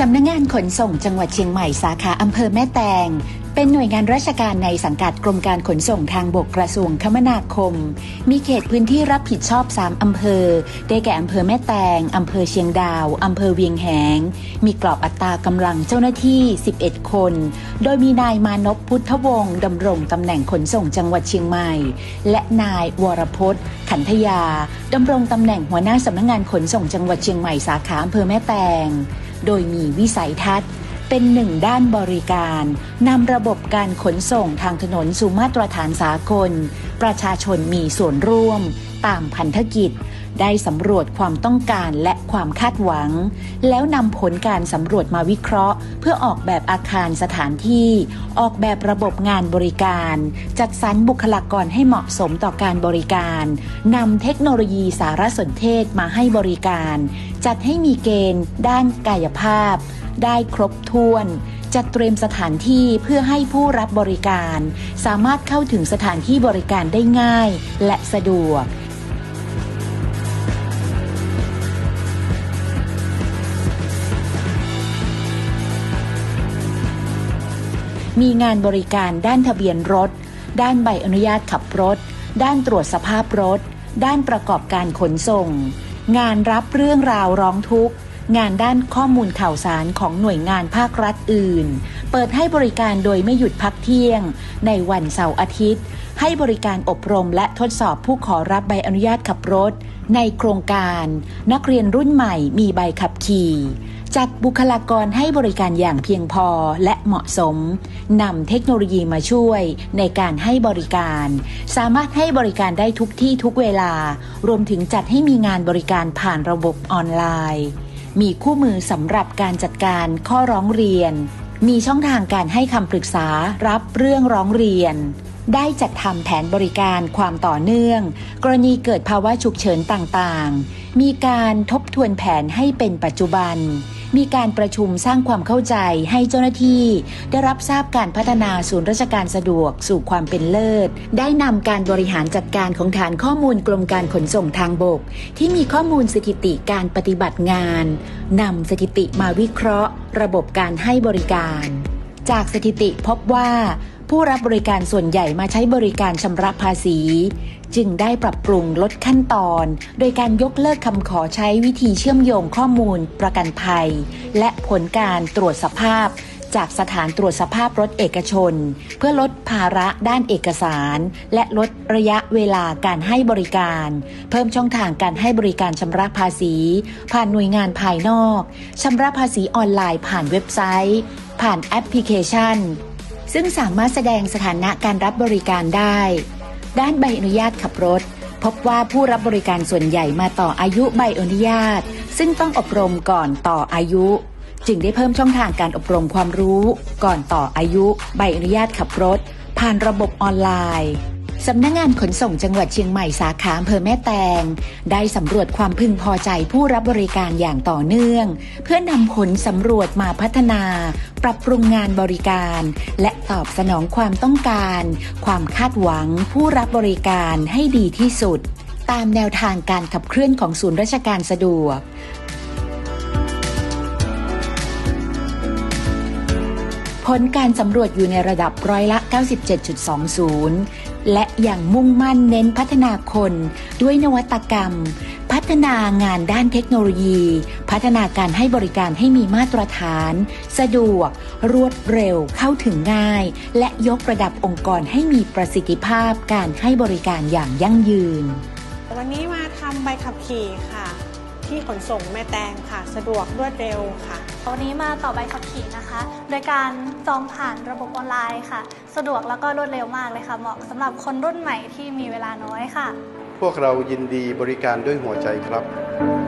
สำนักงงานขนส่งจังหวัดเชียงใหม่สาขาอำเภอแม่แตง เป็นหน่วยงานราชการในสังกัดกรมการขนส่งทางบกกระทรวงคมนาคม มีเขตพื้นที่รับผิดชอบ 3 อำเภอ ได้แก่อำเภอแม่แตง อำเภอเชียงดาว อำเภอเวียงแหง มีกรอบอัตรากำลังเจ้าหน้าที่ 11 คน โดยมีนายมานพพุทธวงศ์ดำรงตำแหน่งขนส่งจังหวัดเชียงใหม่ และนายวรพจน์ ขันธยาดำรงตำแหน่งหัวหน้าสำนักงานขนส่งจังหวัดเชียงใหม่สาขาอำเภอแม่แตง โดยมีวิสัยทัศน์ เป็นหนึ่งด้านบริการนำระบบการขนส่งทางถนนสู่มาตรฐานสากล ประชาชนมีส่วนร่วม ตามพันธกิจ ได้สำรวจความต้องการและความคาดหวัง แล้วนำผลการสำรวจมาวิเคราะห์ เพื่อออกแบบอาคารสถานที่ ออกแบบระบบงานบริการ จัดสรรบุคลากรให้เหมาะสมต่อการบริการนำเทคโนโลยีสารสนเทศมาให้บริการ จัดให้มีเกณฑ์ ด้านกายภาพ ได้ครบถ้วนจัดเตรียมสถานที่เพื่อให้ผู้รับบริการ สามารถเข้าถึงสถานที่บริการได้ง่าย และสะดวก มีงานบริการด้านทะเบียนรถ ด้านใบอนุญาตขับรถ ด้านตรวจสภาพรถ ด้านประกอบการขนส่ง งานรับเรื่องราวร้องทุกข์งานด้านข้อมูลข่าวสารของหน่วยงานภาครัฐอื่น เปิดให้บริการโดยไม่หยุดพักเที่ยง ในวันเสาร์อาทิตย์ ให้บริการอบรมและทดสอบผู้ขอรับใบอนุญาตขับรถ ในโครงการ นักเรียนรุ่นใหม่มีใบขับขี่ จัดบุคลากรให้บริการอย่างเพียงพอและเหมาะสมนำเทคโนโลยีมาช่วยในการให้บริการ สามารถให้บริการได้ทุกที่ทุกเวลา รวมถึงจัดให้มีงานบริการผ่านระบบออนไลน์ มีคู่มือสำหรับการจัดการข้อร้องเรียน มีช่องทางการให้คำปรึกษารับเรื่องร้องเรียนได้จัดทำแผนบริการความต่อเนื่อง กรณีเกิดภาวะฉุกเฉินต่างๆ มีการทบทวนแผนให้เป็นปัจจุบัน มีการประชุมสร้างความเข้าใจให้เจ้าหน้าที่ ได้รับทราบการพัฒนาศูนย์ราชการสะดวกสู่ความเป็นเลิศ ได้นำการบริหารจัดการของฐานข้อมูลกรมการขนส่งทางบก ที่มีข้อมูลสถิติการปฏิบัติงานนำสถิติมาวิเคราะห์ ระบบการให้บริการ จากสถิติพบว่า ผู้รับบริการส่วนใหญ่มาใช้บริการชำระภาษี จึงได้ปรับปรุงลดขั้นตอน โดยการยกเลิกคำขอใช้วิธีเชื่อมโยงข้อมูลประกันภัย และผลการตรวจสภาพ จากสถานตรวจสภาพรถเอกชน เพื่อลดภาระด้านเอกสาร และลดระยะเวลาการให้บริการ เพิ่มช่องทางการให้บริการชำระภาษี ผ่านหน่วยงานภายนอกชำระภาษีออนไลน์ผ่านเว็บไซต์ ผ่านแอปพลิเคชัน ซึ่งสามารถแสดงสถานะการรับบริการได้ ด้านใบอนุญาตขับรถพบว่าผู้รับบริการส่วนใหญ่มาต่ออายุใบอนุญาต ซึ่งต้องอบรมก่อนต่ออายุ จึงได้เพิ่มช่องทางการอบรมความรู้ ก่อนต่ออายุ ใบอนุญาตขับรถ ผ่านระบบออนไลน์สำนักงงานขนส่งจังหวัดเชียงใหม่สาขาอำเภอแม่แตง ได้สำรวจความพึงพอใจผู้รับบริการอย่างต่อเนื่อง เพื่อนำผลสำรวจมาพัฒนา ปรับปรุงงานบริการ และตอบสนองความต้องการ ความคาดหวังผู้รับบริการให้ดีที่สุด ตามแนวทางการขับเคลื่อนของศูนย์ราชการสะดวก ผลการสำรวจอยู่ในระดับร้อยละ 97.20 และอย่างมุ่งมั่นเน้นพัฒนาคนด้วยนวัตกรรม พัฒนางานด้านเทคโนโลยี พัฒนาการให้บริการให้มีมาตรฐาน สะดวก รวดเร็วเข้าถึงง่าย และยกระดับองค์กรให้มีประสิทธิภาพการให้บริการอย่างยั่งยืน วันนี้มาทำใบขับขี่ค่ะ ที่ขนส่งแม่แตงค่ะ สะดวกรวดเร็วค่ะ วันนี้มาต่อใบขับขี่นะคะ โดยการจองผ่านระบบออนไลน์ค่ะ สะดวกแล้วก็รวดเร็วมากเลยค่ะ เหมาะสำหรับคนรุ่นใหม่ที่มีเวลาน้อยค่ะ พวกเรายินดีบริการด้วยหัวใจครับ